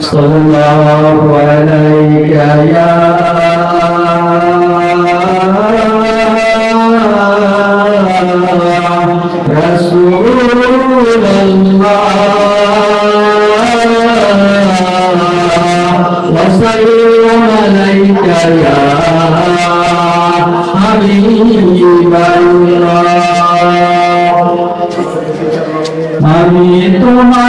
صلى الله عليك يا رسول الله وسلم عليك يا حبيب الله আমি তোমার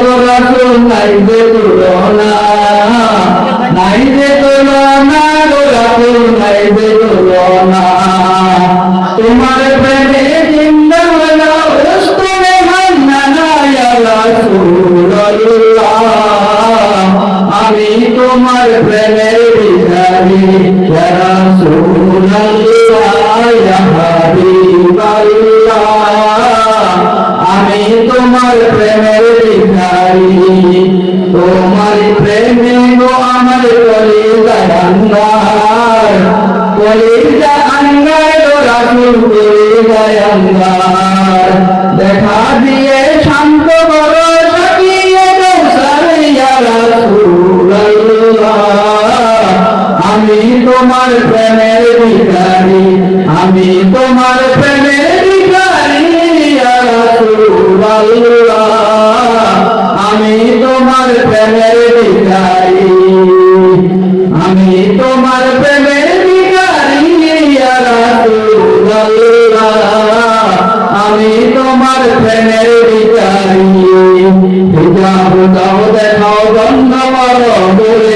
গোলাপুর নাই যে তুলনা নাই যে তুলনা গোলাপুর নাই যে তুলনা তোমার প্রেমে জিন্দা হলো ইয়া রাসূলুল্লাহ আমি তোমার প্রেমের ভিখারি ইয়া রাসূলুল্লাহ তোমার প্রেমের ভিখারি তোমার প্রেমে গো আমার কলিজা গো আন্দার দেখা দিয়ে শান্ত বড় সাকিয়ে রাসূলুল্লাহ আমি তোমার প্রেমের ভিখারি আমি তোমার তোমার প্রেমের ভিখারি আমি তোমার প্রেমের ভিখারি আমি তোমার প্রেমের ভিখারি হিজাব দাও দেখাও, বন্ধ করো, বলে